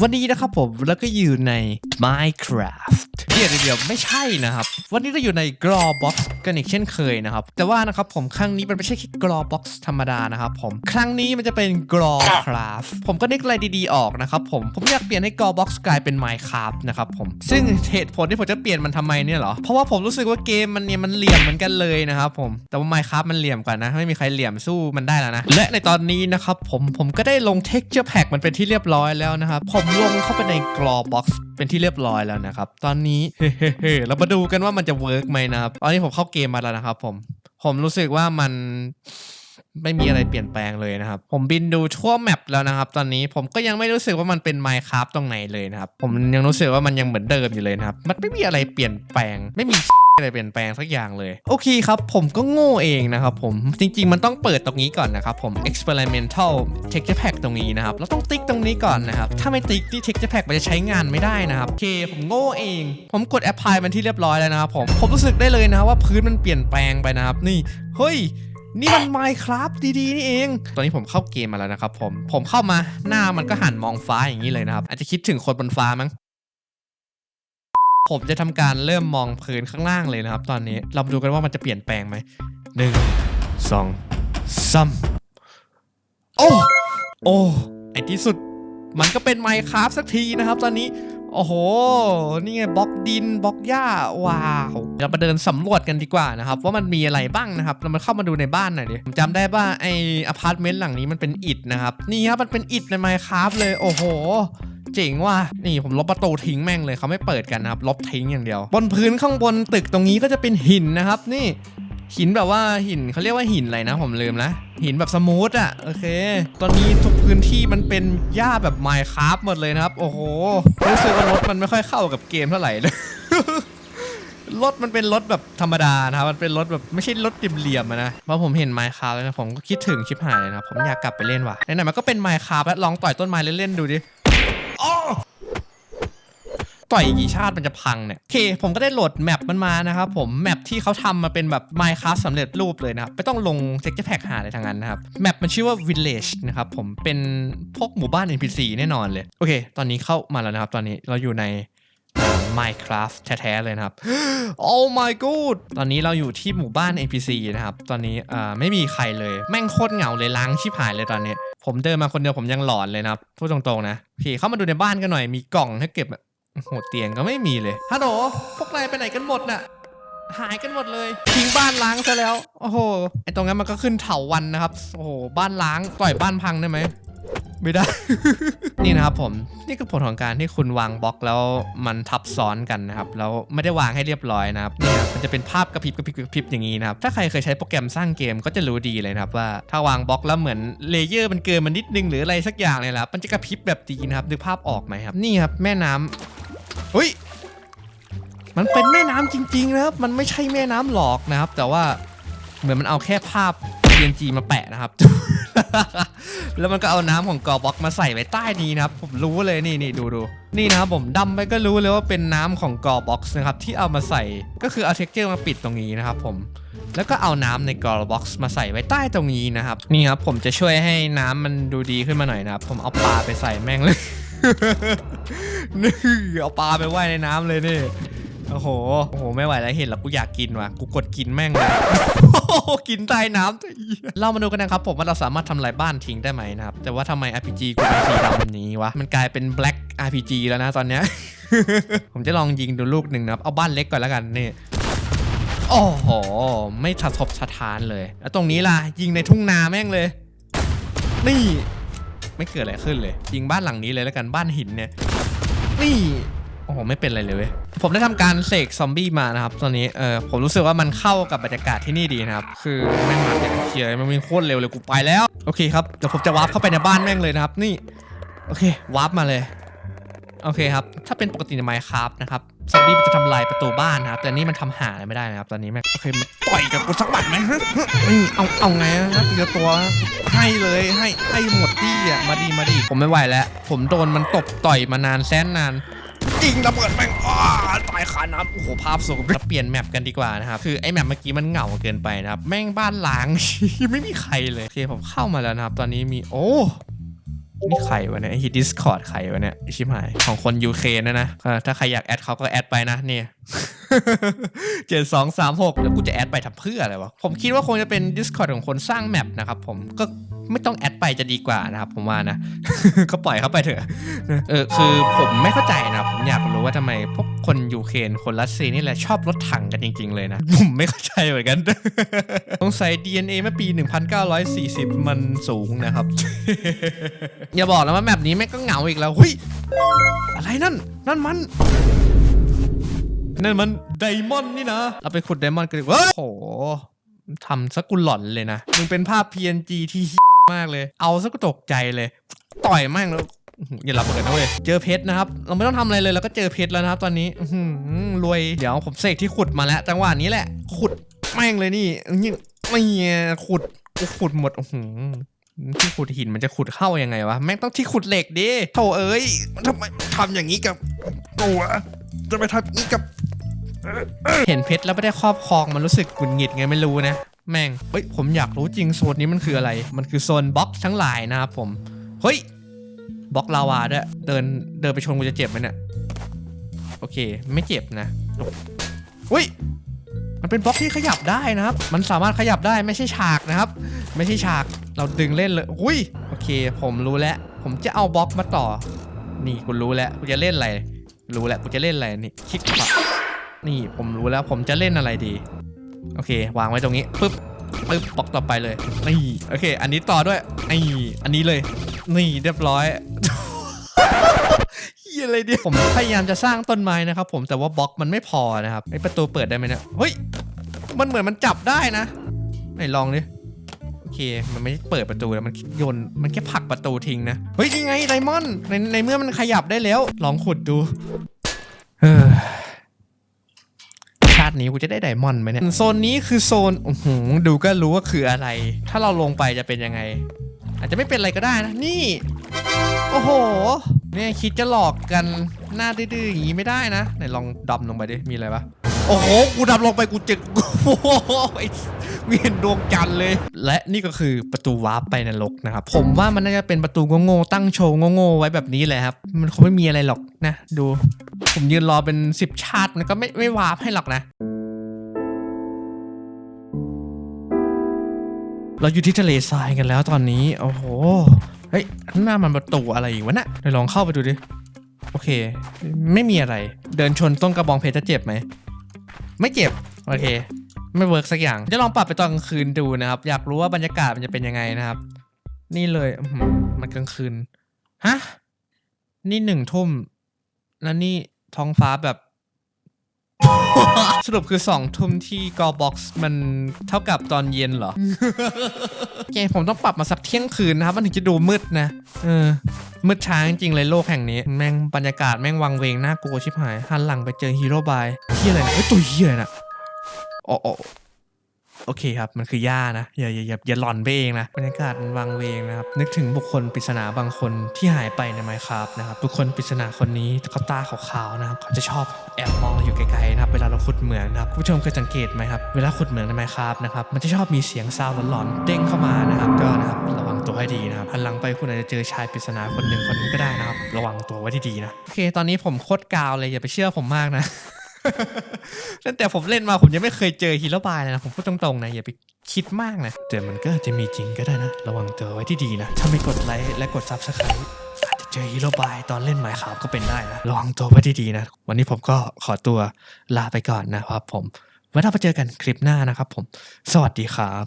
วันนี้นะครับผมแล้วก็อยู่ใน Minecraft เดี๋ยวเดี๋ยวไม่ใช่นะครับ วันนี้เราอยู่ใน Graw Box กันอีกเช่นเคยนะครับ แต่ว่านะครับผมครั้งนี้มันไม่ใช่แค่ Graw Box ธรรมดานะครับผมครั้งนี้มันจะเป็น Graw Craft ผมก็นึกอะไรดีๆออกนะครับผมผมอยากเปลี่ยนให้ Graw Box กลายเป็น Minecraft นะครับผมซึ่งเหตุผลที่ผมจะเปลี่ยนมันทำไมเนี่ยเหรอเพราะว่าผมรู้สึกว่าเกมมันเนี่ยมันเหลี่ยมเหมือนกันเลยนะครับผมแต่ว่า Minecraft มันเหลี่ยมกว่านะไม่มีใครเหลี่ยมสู้มันได้แล้วนะและในตอนนี้นะครับผมผมก็ได้ลง texture pack มันเป็นที่เรียบร้อยแล้วนะครับผมลงเข้าไปใน Graw Box เป็นที่เรียบร้อยแล้วนะครับ ตอนนี้เฮ้เรามาดูกันว่ามันจะเวิร์กไหมนะครับตอนนี้ผมเข้าเกมมาแล้วนะครับผม ผมรู้สึกว่ามัน ไม่มีอะไรเปลี่ยนแปลงเลยนะครับ ผมบินดูทั่วแมปแล้วนะครับ ตอนนี้ผมก็ยังไม่รู้สึกว่ามันเป็น Minecraft ตรงไหนเลยนะครับ ผมยังรู้สึกว่ามันยังเหมือนเดิมอยู่เลยนะครับ มันไม่มีอะไรเปลี่ยนแปลง ไม่มีอะไรเปลี่ยนแปลงสักอย่างเลย โอเคครับ ผมก็โง่เองนะครับผมจริง ๆ มันต้องเปิดตรงนี้ก่อนนะครับผม experimental texture pack ตรงนี้นะครับเราต้องติ๊กตรงนี้ก่อนนะครับ ถ้าไม่ติ๊กที่ texture pack มันจะใช้งานไม่ได้นะครับโอเค ผมโง่เอง ผมกด apply มันที่เรียบร้อยแล้วนะครับผมผมรู้สึกได้เลยนะครับว่าพื้นมันเปลี่ยนแปลงไปนะครับนี่เฮ้ย นี่มัน Minecraft ดีๆนี่เอง ตอนนี้ผมเข้าเกมมาแล้วนะครับผม ผมเข้ามาหน้ามันก็หันมองฟ้าอย่างนี้เลยนะครับ อาจจะคิดถึงคนบนฟ้ามั้ง ผมจะทำการเริ่มมองพื้นข้างล่างเลยนะครับ ตอนนี้ เราดูกันว่ามันจะเปลี่ยนแปลงไหมหนึ่งสองสามโอ้ โอ้ไอที่สุด มันก็เป็น Minecraft สักทีนะครับ ตอนนี้ โอ้โห นี่ไงบล็อก ดินบล็อกหญ้าว้าวเรามาเดินสำรวจกันดีกว่านะครับว่ามันมีอะไรบ้างนะครับเรามาเข้ามาดูในบ้านหน่อยดิผมจำได้ว่าไออพาร์ตเมนต์หลังนี้มันเป็นอิฐนะครับนี่ครับมันเป็นอิฐในไมค์ครับเลยโอ้โหเจ๋งว่ะนี่ผมลบประตูทิ้งแม่งเลยเขาไม่เปิดกันนะครับลบทิ้งอย่างเดียว บนพื้นข้างบนตึกตรงนี้ก็จะเป็นหินนะครับ นี่ หินแบบว่าหินเขาเรียกว่าหินอะไรนะผมลืมนะหินแบบสมูทอะโอเค ตอนนี้ทุกพื้นที่มันเป็นหญ้าแบบไมค์คราฟหมดเลยนะครับ โอ้โหรู้สึกว่ารถมันไม่ค่อยเข้ากับเกมเท่าไหร่เลยรถมันเป็นรถแบบธรรมดานะครับ มันเป็นรถแบบไม่ใช่รถเหลี่ยมๆนะพราะผมเห็นไมค์คราฟแล้วนะผมก็คิดถึงชิบหายเลยนะ ผมอยากกลับไปเล่นว่ะไหนๆมันก็เป็นไมค์คราฟแล้วลองต่อยต้นไม้เล่นๆดูดิอ้อ ต่อยกี่ชาติมันจะพังเนี่ยโอเค ผมก็ได้โหลดแมปมันมานะครับผมแมปที่เขาทำมาเป็นแบบ Minecraft สำเร็จรูปเลยนะครับไม่ต้องลง texture pack หาอะไรทางนั้นนะครับแมปมันชื่อว่า Village นะครับผมเป็นพวกหมู่บ้าน NPC แน่นอนเลยโอเค ตอนนี้เข้ามาแล้วนะครับ ตอนนี้เราอยู่ใน Minecraft แท้ๆเลยนะครับ Oh my god ตอนนี้เราอยู่ที่หมู่บ้าน NPC นะครับ ตอนนี้อ่าไม่มีใครเลย แม่งโคตรเหงาเลยล้างชิบหายเลยตอนนี้ ผมเดินมาคนเดียวผมยังหลอนเลยนะครับ พูดตรงๆนะพี่เข้ามาดูในบ้านกันหน่อย มีกล่องให้เก็บ โอ้โหเตียงก็ไม่มีเลย ฮัลโหล พวกนายไปไหนกันหมดน่ะ หายกันหมดเลย ทิ้งบ้านล้างซะแล้ว โอ้โห ไอตรงนั้นมันก็ขึ้นเถาวันนะครับ โอ้โห บ้านล้าง ปล่อยบ้านพังได้ไหม ไม่ได้ นี่นะครับผม นี่คือผลของการที่คุณวางบล็อกแล้วมันทับซ้อนกันนะครับ แล้วไม่ได้วางให้เรียบร้อยนะครับนี่ครับมันจะเป็นภาพกระพริบกระพริบกระพริบอย่างนี้นะครับ ถ้าใครเคยใช้โปรแกรมสร้างเกมก็จะรู้ดีเลยนะครับว่า ถ้าวางบล็อกแล้วเหมือนเลเยอร์มันเกินมันนิดนึงหรืออะไรสักอย่างเนี่ยแหละ มันจะกระพริบแบบดีนะครับนึกภาพออกไหมครับ นี่ครับแม่น้ำ เฮ้ย มันเป็นแม่น้ำจริงๆนะครับ มันไม่ใช่แม่น้ำหลอกนะครับ แต่ว่าเหมือนมันเอาแค่ภาพ PNG มาแปะนะครับ แล้วมันก็เอาน้ำของกอบล็อกมาใส่ไว้ใต้นี้นะครับ ผมรู้เลยนี่นี่ดูดูนี่นะครับผมดำไปก็รู้เลยว่าเป็นน้ำของกอบ็อกซ์นะครับที่เอามาใส่ก็คือเอาเท็กเจอร์มาปิดตรงนี้นะครับผมแล้วก็เอาน้ำในกอบ็อกซ์มาใส่ไว้ใต้ตรงนี้นะครับนี่ครับผมจะช่วยให้น้ำมันดูดีขึ้นมาหน่อยนะครับผมเอาปลาไปใส่แม่งเลย นี่เอาปลาไปว่ายในน้ำเลยนี่ โอ้โห โอ้โห ไม่ไหวแล้วเห็นแล้วกูอยากกินว่ะ กูกดกินแม่งเลย กินใต้น้ำตัวเรามาดูกันนะครับผมว่าเราสามารถทำลายบ้านทิ้งได้ไหมนะครับ แต่ว่าทำไม RPG กูเป็นสีดำแบบนี้วะ มันกลายเป็น black RPG แล้วนะตอนเนี้ย ผมจะลองยิงดูลูกหนึ่งนะครับ เอาบ้านเล็กก่อนแล้วกันนี่โอ้โห ไม่สะทบสะทานเลย แล้วตรงนี้ล่ะ ยิงในทุ่งนาแม่งเลย นี่ ไม่เกิดอะไรขึ้นเลยยิงบ้านหลังนี้เลยแล้วกันบ้านหินเนี่ยนี่โอ้โหไม่เป็นอะไรเลยเว้ยผมได้ทำการเสกซอมบี้มานะครับตอนนี้เออผมรู้สึกว่ามันเข้ากับบรรยากาศที่นี่ดีนะครับ คือแม่งมาอย่างเขียมันมีโคตรเร็วเลยกูไปแล้ว โอเคครับเดี๋ยวผมจะวาร์ปเข้าไปในบ้านแม่งเลยนะครับ นี่ โอเควาร์ปมาเลย โอเคครับ ถ้าเป็นปกติในไมค์ครับนะครับซอมบี้มันจะทำลายประตูบ้านนะครับ แต่นี่มันทำหาอะไรไม่ได้นะครับ ตอนนี้แม่งโอเคมันต่อยกับกูสักบัดไหมฮะนี่เอาเอาไงนะตีละตัวให้เลยให้ให้หมดที่อะมาดีมาดีผมไม่ไหวแล้ว ผมโดนมันตบต่อยมานานแสนนานยิงระเบิดแม่งอ้าตายคาน้ำโอ้โหภาพสูงเราเปลี่ยนแมปกันดีกว่านะครับ คือไอ้แมปเมื่อกี้มันเหงาเกินไปนะครับ แม่งบ้านล้างไม่มีใครเลยโอเคผมเข้ามาแล้วนะครับ ตอนนี้มีโอ้ นี่ใครวะเนี่ยไอ้ดิสคอร์ดใครวะเนี่ยชิบหายของคนยูเคนนะนะถ้าใครอยากแอดเขาก็แอดไปนะเนี่ยเจ็ดสองสามหกแล้วกูจะแอดไปทำเพื่ออะไรวะ ผมคิดว่าคงจะเป็น Discord ของคนสร้างแมปนะครับผมก็ ไม่ต้องแอดไปจะดีกว่านะครับผมว่านะ ก็ปล่อยเขาไปเถอะเออคือผมไม่เข้าใจนะผมอยากรู้ว่าทำไมพวกคนยูเครนคนรัสเซียนี่แหละชอบรถถังกันจริง ๆ เลยนะ ผมไม่เข้าใจเหมือนกันสงสัย DNA เมื่อปี 1940 มันสูงนะครับ อย่าบอกนะว่าแมปนี้แม่ก็เหงาอีกแล้วหุยอะไรนั่น นั่นมันนั่นมันไดมอนด์นี่นะ เราไปขุดไดมอนด์กันดีกว่าโอ้โหทำสกกุหล่อนเลยนะ มึงเป็นภาพ PNG ที่ มากเลย เอาสักกูตกใจเลย ต่อยม่งแล้วอย่าหลับกันนะเว้ย เจอเพชรนะครับ เราไม่ต้องทำอะไรเลยเราก็เจอเพชรแล้วนะครับ ตอนนี้อืรวย เดี๋ยวผมเสกที่ขุดมาแล้ว จังหวะนี้แหละ ขุดแม่งเลยนี่นี่ไม่ขุดขุดหมดอื้อหือที่ขุดหินมันจะขุดเข้ายังไงวะ แม่งต้องที่ขุดเหล็กดิโถเอ้ยทำไมทำอย่างนี้กับตัวจะไปทำอย่างนี้กับ เห็นเพชรแล้วไม่ได้ครอบครองมันรู้สึกหงุดหงิดไงไม่รู้นะ แม่ง เฮ้ย ผมอยากรู้จริงโซนนี้มันคืออะไร มันคือโซนบล็อกทั้งหลายนะครับผม เฮ้ย บล็อกลาวาด้วย เดิน เดินไปชนกูจะเจ็บไหมเนี่ย โอเค ไม่เจ็บนะเฮ้ย มันเป็นบล็อกที่ขยับได้นะครับ มันสามารถขยับได้ไม่ใช่ฉากนะครับ ไม่ใช่ฉาก เราดึงเล่นเลยอุ้ย โอเค ผมรู้แล้ว ผมจะเอาบล็อกมาต่อ นี่กูรู้แล้ว กูจะเล่นอะไร รู้แล้ว กูจะเล่นอะไร นี่คลิกขวานี่ผมรู้แล้ว ผมจะเล่นอะไรดี โอเค วางไว้ตรงนี้ปึ๊บปึ๊บบล็อกต่อไปเลยนี่โอเค อันนี้ต่อด้วยไอ้อันนี้เลย นี่เรียบร้อยเฮียอะไรเนี่ยผมพยายามจะสร้างต้นไม้นะครับ ผมแต่ว่าบล็อกมันไม่พอนะครับไอประตูเปิดได้ไหมเนี่ยเฮ้ยมันเหมือนมันจับได้นะไหนลองดิโอเค มันไม่เปิดประตูนะมันโยนมันแค่ผลักประตูทิ้งนะเฮ้ยนี่ไงไดมอนด์ในในเมื่อมันขยับได้แล้ว ลองขุดดูเออ ตินี้กูจะได้ไดมอนด์ไหมเนี่ยโซนนี้คือโซนโอ้โหดูก็รู้ว่าคืออะไร ถ้าเราลงไปจะเป็นยังไง อาจจะไม่เป็นอะไรก็ได้นะนี่ โอ้โหเนี่ยคิดจะหลอกกันหน้าดื้อๆอย่างนี้ไม่ได้นะไหนลองดำลงไปดิมีอะไรปะ โอ้โห กูดำลงไปกูเจ็บโอ้โหไม่เห็นดวงจันทร์เลย และนี่ก็คือประตูวาร์ปไปนรกนะครับ ผมว่ามันน่าจะเป็นประตูโง่ๆตั้งโชว์โง่ๆไว้แบบนี้เลยครับ มันคงไม่มีอะไรหรอกนะ ดู ผมยืนรอเป็นสิบชาติมันก็ไม่ไม่วาร์ปให้หรอกนะเราอยู่ที่ทะเลทรายกันแล้วตอนนี้ โอ้โห เฮ้ยหน้ามันประตูอะไรอีกวะเนี่ยเดี๋ยวลองเข้าไปดูดิ โอเค ไม่มีอะไร เดินชนต้นกระบองเพชรจะเจ็บไหม ไม่เจ็บ โอเค ไม่เวิร์กสักอย่าง จะลองปรับไปตอนกลางคืนดูนะครับ อยากรู้ว่าบรรยากาศมันจะเป็นยังไงนะครับ นี่เลยมันกลางคืน ฮะ นี่หนึ่งทุ่ม แล้วนี่ท้องฟ้าแบบ สรุปคือสองทุ่มที่กอบ็อกซ์มันเท่ากับตอนเย็นเหรอ โอเค ผมต้องปรับมาสักเที่ยงคืนนะครับ มันถึงจะดูมืดนะ เออ มืดช้าจริงๆเลยโลกแห่งนี้ แม่งบรรยากาศแม่งวังเวงน่ากลัวชิบหาย หันหลังไปเจอฮีโร่บายเฮียอะไรเนี่ยเฮ้ยตัวเฮียอะไรน่ะอ๋ออ๋อ โอเคครับ มันคือย่านะ อย่าอย่าอย่าอย่าหลอนไปเองนะบรรยากาศมันวังเวงนะครับ นึกถึงบุคคลปริศนาบางคนที่หายไปในไมครับนะครับ บุคคลปริศนาคนนี้เขาตาขาวๆนะครับ เขาจะชอบแอบมองเราอยู่ไกลๆนะครับ เวลาเราขุดเหมืองนะครับ ผู้ชมเคยสังเกตไหมครับ เวลาขุดเหมืองในไมครับนะครับ มันจะชอบมีเสียงซาวหลอนๆเด้งเข้ามานะครับ ก็นะครับระวังตัวให้ดีนะครับหันหลังไปคุณอาจจะเจอชายปริศนาคนหนึ่งคนนี้ก็ได้นะครับ ระวังตัวไว้ดีๆนะ โอเค ตอนนี้ผมโคตรกาวเลยอย่าไปเชื่อผมมากนะ ตั้งแต่ผมเล่นมาผมยังไม่เคยเจอฮีโร่บายเลยนะ ผมพูดตรงๆนะ อย่าไปคิดมากนะ แต่มันก็จะมีจริงก็ได้นะ ระวังตัวไว้ที่ดีนะ ถ้าไม่กดไลค์และกดซับสไครต์อาจจะเจอฮีโร่บายตอนเล่นหมายขาวก็เป็นได้นะ ระวังตัวไว้ที่ดีนะ วันนี้ผมก็ขอตัวลาไปก่อนนะครับผมไว้เราไปเจอกันคลิปหน้านะครับผม สวัสดีครับ